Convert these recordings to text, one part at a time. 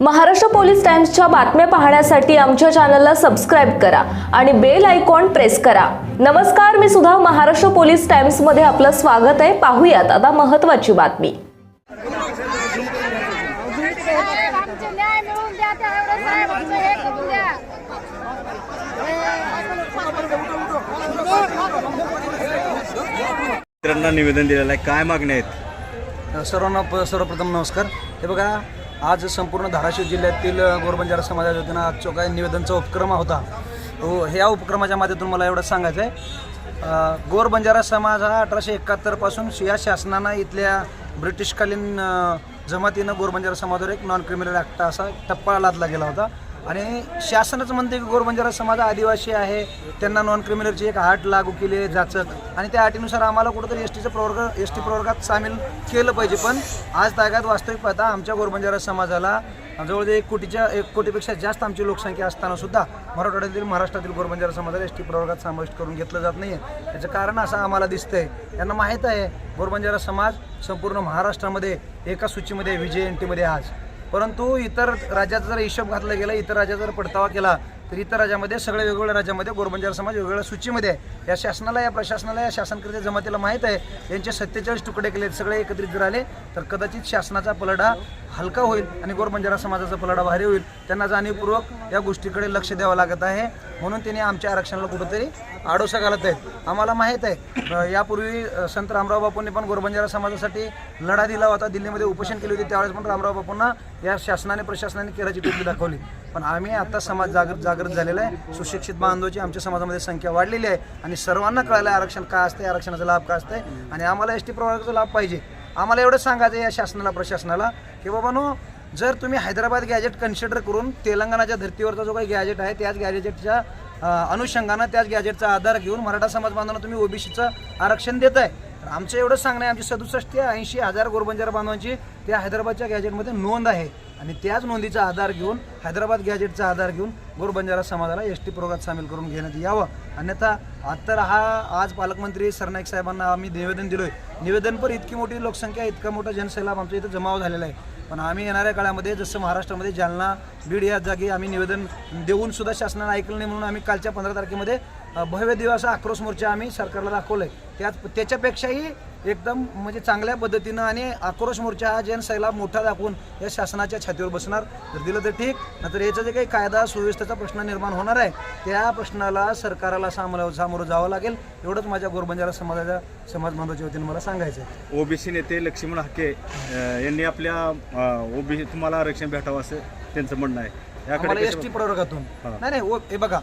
Maharashtra police टाइम्सच्या बातम्या पाहण्यासाठी आमच्या चॅनलला सबस्क्राईब करा आणि बेल आयकॉन प्रेस करा. नमस्कार मी सुद्धा महाराष्ट्र पोलीस टाइम्समध्ये आपलं स्वागत आहे. पाहूयात आता महत्वाची बातमी. मित्रांना निवेदन दिलेलं आहे. काय मागण्या आहेत? सर्वांना सर्वप्रथम नमस्कार. हे बघा आज संपूर्ण धाराशिव जिल्ह्यातील गोरबंजारा समाजाच्या वतीनं आज जो काही निवेदनचा उपक्रम होता. तो ह्या उपक्रमाच्या माध्यमातून मला एवढं सांगायचं आहे गोरबंजारा समाज हा अठराशे एकाहत्तरपासून या शासनानं इथल्या ब्रिटिशकालीन जमातीनं गोरबंजारा समाजावर एक नॉन क्रिमिनल ॲक्ट असा टप्पा लादला गेला होता. आणि शासनच म्हणते की गोरबंजारा समाज आदिवासी आहे. त्यांना नॉन क्रिमिनलची एक आट लागू केली आहे जाचक आणि त्या अटीनुसार आम्हाला कुठंतरी एस टीचं प्रवर्ग एस टी प्रवर्गात सामील केलं पाहिजे. पण आज तागात वास्तविक पाहता आमच्या गोरबंजारा समाजाला जवळजवळ एक कोटीच्या एक कोटीपेक्षा जास्त आमची लोकसंख्या असताना सुद्धा मराठवाड्यातील महाराष्ट्रातील गोरबंजारा समाजाला एस टी प्रवर्गात समाविष्ट करून घेतलं जात नाही आहे त्याचं कारण असं आम्हाला दिसतंय. त्यांना माहीत आहे गोरबंजारा समाज संपूर्ण महाराष्ट्रामध्ये एका सूचीमध्ये विजय एन टीमध्ये आज. परंतु इतर राज्याचा जर हिशोब घातला गेला इतर राज्याचा जर पडतावा केला तर इतर राज्यामध्ये सगळ्या वेगवेगळ्या राज्यामध्ये गोरबंजार समाज वेगवेगळ्या सूचीमध्ये आहे. या शासनाला या प्रशासनाला या शासनकर्ते जमातीला माहीत आहे. यांचे सत्तेचाळीस तुकडे केले सगळे एकत्रित जर आले तर कदाचित शासनाचा पलडा हलका होईल आणि गोरबंजारा समाजाचा पलडा भारी होईल. त्यांना जाणीवपूर्वक या गोष्टीकडे लक्ष द्यावं लागत आहे. म्हणून त्यांनी आमच्या आरक्षणाला कुठंतरी आडोसा घालत आहेत. आम्हाला माहीत आहे यापूर्वी संत रामराव बापूंनी पण गोरबंजारा समाजासाठी लढा दिला होता. दिल्लीमध्ये उपोषण केली होती त्यावेळेस पण रामराव बापूंना या शासनाने प्रशासनाने केराची टोपली दाखवली. पण आम्ही आता समाज जागृत जागृत झालेला आहे. सुशिक्षित बांधवाची आमच्या समाजामध्ये संख्या वाढलेली आहे. आणि सर्वांना कळायला आहे आरक्षण काय असते आरक्षणाचा लाभ काय असते आणि आम्हाला एस टी प्रवर्गाचा लाभ पाहिजे. आम्हाला एवढं सांगायचं आहे या शासनाला प्रशासनाला की बाबानो जर तुम्ही हैदराबाद गॅजेट कन्सिडर करून तेलंगणाच्या धर्तीवरचा जो काही गॅजेट आहे त्याच गॅजेटच्या अनुषंगानं त्याच गॅजेटचा आधार घेऊन मराठा समाज बांधवांना तुम्ही ओबीसीचं आरक्षण देत आहे तर आमचं एवढं सांगणं आहे आमची सदुसष्ट ते ऐंशी हजार गोरबंजार बांधवांची त्या हैदराबादच्या गॅजेटमध्ये नोंद आहे. आणि त्याच नोंदीचा आधार घेऊन हैदराबाद गॅजेटचा आधार घेऊन गोरबंजारा समाजाला एस टी प्रोगात सामील करून घेण्यात यावं. अन्यथा आता हा आज पालकमंत्री सरनाईक साहेबांना आम्ही निवेदन दिलोय. निवेदन पर इतकी मोठी लोकसंख्या इतका मोठा जनसैलाब आमच्या इथं जमाव झालेला आहे. पण आम्ही येणाऱ्या काळामध्ये जसं महाराष्ट्रामध्ये जालना बीड या जागी आम्ही निवेदन देऊन सुद्धा शासनानं ऐकलं नाही म्हणून आम्ही कालच्या पंधरा तारखेमध्ये भव्य दिवसा आक्रोश मोर्चा आम्ही सरकारला दाखवलाय. त्याच त्याच्यापेक्षाही एकदम म्हणजे चांगल्या पद्धतीनं आणि आक्रोश मोर्चा हा जनसैलाब मोठा दाखवून या शासनाच्या छातीवर बसणार. जर दिलं तर ठीक नाहीतर याचं जे काही कायदा सुव्यवस्थेचा प्रश्न निर्माण होणार आहे त्या प्रश्नाला सरकारला सामोरं सामोरं जावं लागेल. एवढंच माझ्या गोरबंजारा समाजाच्या समाज बांधवाच्या वतीने मला सांगायचं आहे. ओबीसी नेते लक्ष्मण हाके यांनी आपल्या ओबीसी तुम्हाला आरक्षण भेटावं असं त्यांचं म्हणणं आहे. आम्हाला एस टी याकडे प्रवर्गातून. नाही नाही ओ हे बघा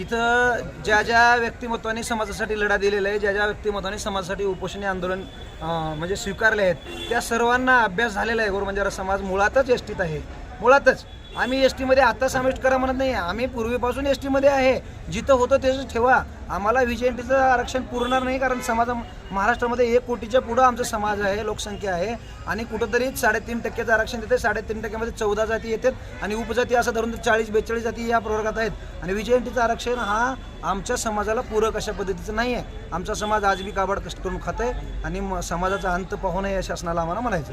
इथं ज्या ज्या व्यक्तिमत्वाने समाजासाठी लढा दिलेला आहे ज्या ज्या व्यक्तिमत्वाने समाजासाठी उपोषणी आंदोलन म्हणजे स्वीकारले आहेत त्या सर्वांना अभ्यास झालेला आहे गोरबंजारा समाज. मुळातच एस टीत आहे. मुळातच. आम्ही एस टीमध्ये आता समाविष्ट करा म्हणत नाही. आम्ही पूर्वीपासून एस टीमध्ये आहे. जिथं होतं तेच ठेवा. आम्हाला व्हीजेंटीचं आरक्षण पुरणार नाही कारण समाज महाराष्ट्रामध्ये एक कोटीच्या पुढं आमचा समाज आहे लोकसंख्या आहे. आणि कुठंतरी साडेतीन टक्क्याचं आरक्षण देते साडेतीन टक्क्यामध्ये चौदा जाती येतात आणि उपजाती असं धरून चाळीस बेचाळीस जाती या प्रवर्गात आहेत. आणि व्हीजेंटीचं आरक्षण हा आमच्या समाजाला पूरक अशा पद्धतीचं नाही आहे आमचा समाज आज बी काबाड कष्ट करून खात आहे आणि म- समाजाचा अंत पाहू नये या शासनाला आम्हाला म्हणायचं